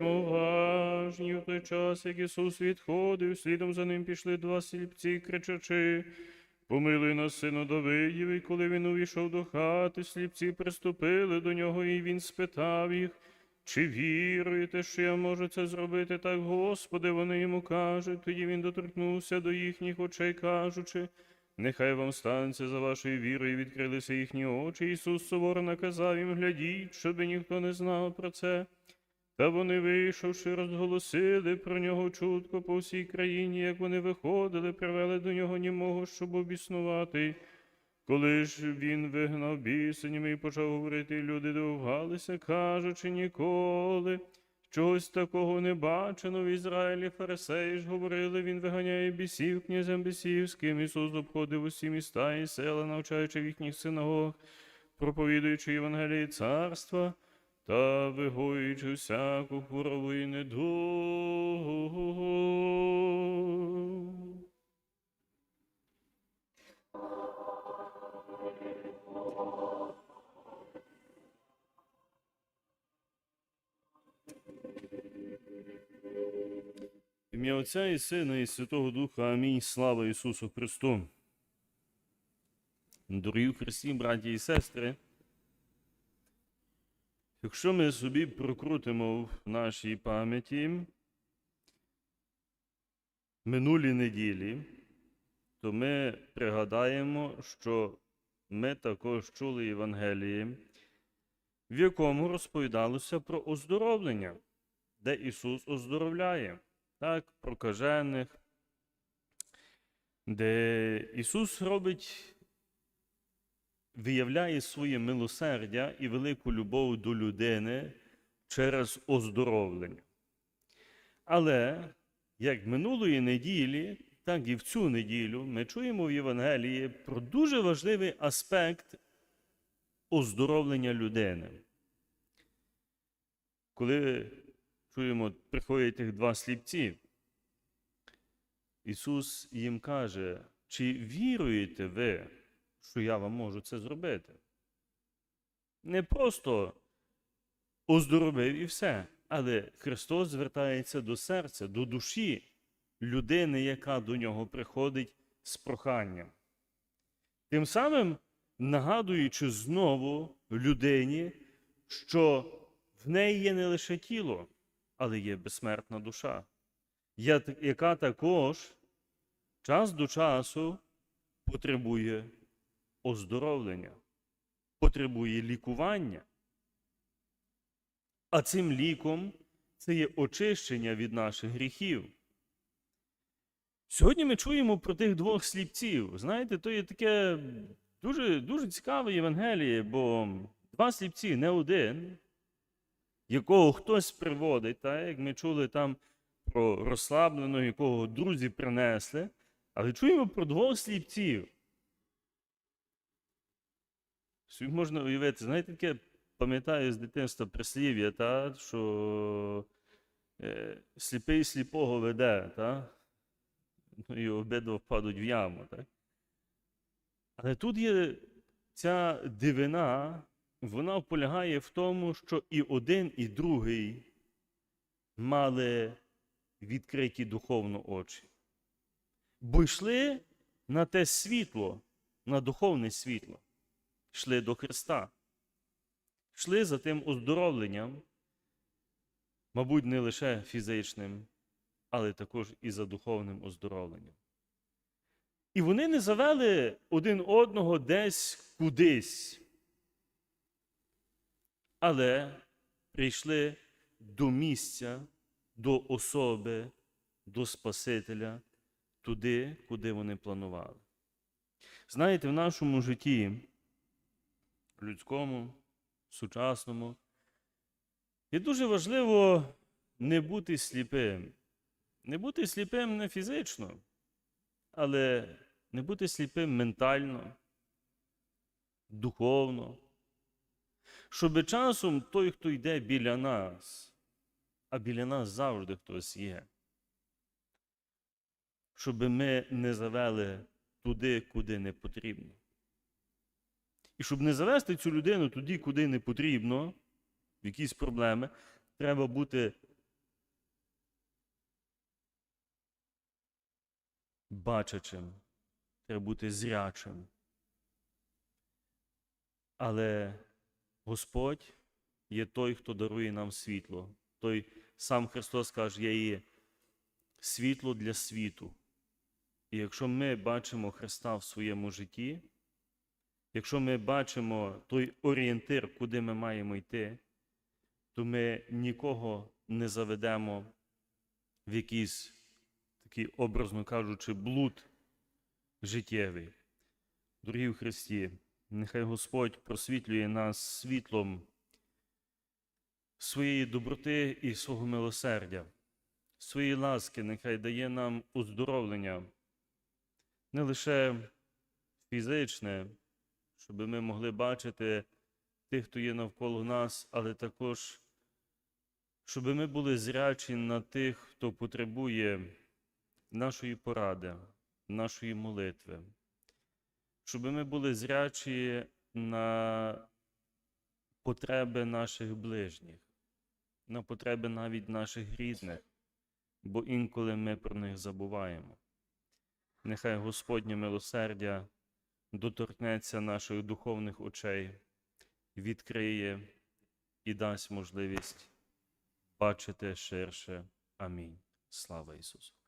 Уважні в той час, як Ісус відходив, слідом за ним пішли два сліпці, кричачи. Помилуй нас, сину Давидів, і коли він увійшов до хати, сліпці приступили до нього, і він спитав їх, чи віруєте, що я можу це зробити так, Господи? Вони йому кажуть. Тоді він доторкнувся до їхніх очей, кажучи, нехай вам станеться за вашою вірою, відкрилися їхні очі. Ісус суворо наказав їм, глядіть, щоби ніхто не знав про це. Та вони, вийшовши, розголосили про нього чутко по всій країні, як вони виходили, привели до нього німого, щоб обіснувати. Коли ж він вигнав бісенями і почав говорити, люди дивувалися, кажучи ніколи. Чогось такого не бачено в Ізраїлі. Фарисеї ж говорили, він виганяє бісів князям бісівським. Ісус обходив усі міста і села, навчаючи в їхніх синагогах, проповідуючи Євангелії царства та вигоюючи всяку хворобу і недугу. Ім'я Отця і Сина, і Святого Духа. Амінь. Слава Ісусу Христу. Дорогі Христі, браті і сестри. Якщо ми собі прокрутимо в нашій пам'яті минулі неділі, то ми пригадаємо, що ми також чули Євангеліє, в якому розповідалося про оздоровлення, де Ісус оздоровляє, так, прокажених, де Ісус робить виявляє своє милосердя і велику любов до людини через оздоровлення. Але як минулої неділі, так і в цю неділю ми чуємо в Євангелії про дуже важливий аспект оздоровлення людини. Коли чуємо, приходять тих два сліпці, Ісус їм каже, чи віруєте ви? Що я вам можу це зробити. Не просто оздоровив і все, але Христос звертається до серця, до душі людини, яка до нього приходить з проханням. Тим самим нагадуючи знову людині, що в неї є не лише тіло, але є безсмертна душа, яка також час до часу потребує оздоровлення, потребує лікування. А цим ліком це є очищення від наших гріхів. Сьогодні ми чуємо про тих двох сліпців. Знаєте, то є таке дуже дуже цікаве Євангеліє, бо два сліпці, не один, якого хтось приводить, так, як ми чули там про розслабленого, якого друзі принесли, але чуємо про двох сліпців. Собі можна уявити, знаєте, таке пам'ятаю з дитинства прислів'я, та, що е, сліпий сліпого веде, та? Ну, і обидва впадуть в яму. Так? Але тут є ця дивина, вона полягає в тому, що і один, і другий мали відкриті духовно очі. Бо йшли на те світло, на духовне світло йшли до Христа, йшли за тим оздоровленням, мабуть, не лише фізичним, але також і за духовним оздоровленням. І вони не завели один одного десь кудись, але прийшли до місця, до особи, до Спасителя, туди, куди вони планували. Знаєте, в нашому житті людському, сучасному. І дуже важливо не бути сліпим. Не бути сліпим не фізично, але не бути сліпим ментально, духовно. Щоб часом той, хто йде біля нас, а біля нас завжди хтось є. Щоб ми не завели туди, куди не потрібно. І щоб не завести цю людину туди, куди не потрібно, в якісь проблеми, треба бути бачачим, треба бути зрячим. Але Господь є той, хто дарує нам світло. Той сам Христос каже, я є світло для світу. І якщо ми бачимо Христа в своєму житті, якщо ми бачимо той орієнтир, куди ми маємо йти, то ми нікого не заведемо в якийсь такий, образно кажучи, блуд життєвий. Дорогі в Христі, нехай Господь просвітлює нас світлом своєї доброти і свого милосердя, своєї ласки, нехай дає нам оздоровлення, не лише фізичне, щоб ми могли бачити тих, хто є навколо нас, але також, щоб ми були зрячі на тих, хто потребує нашої поради, нашої молитви, щоб ми були зрячі на потреби наших ближніх, на потреби навіть наших рідних, бо інколи ми про них забуваємо. Нехай Господнє милосердя доторкнеться наших духовних очей, відкриє і дасть можливість бачити ширше. Амінь. Слава Ісусу!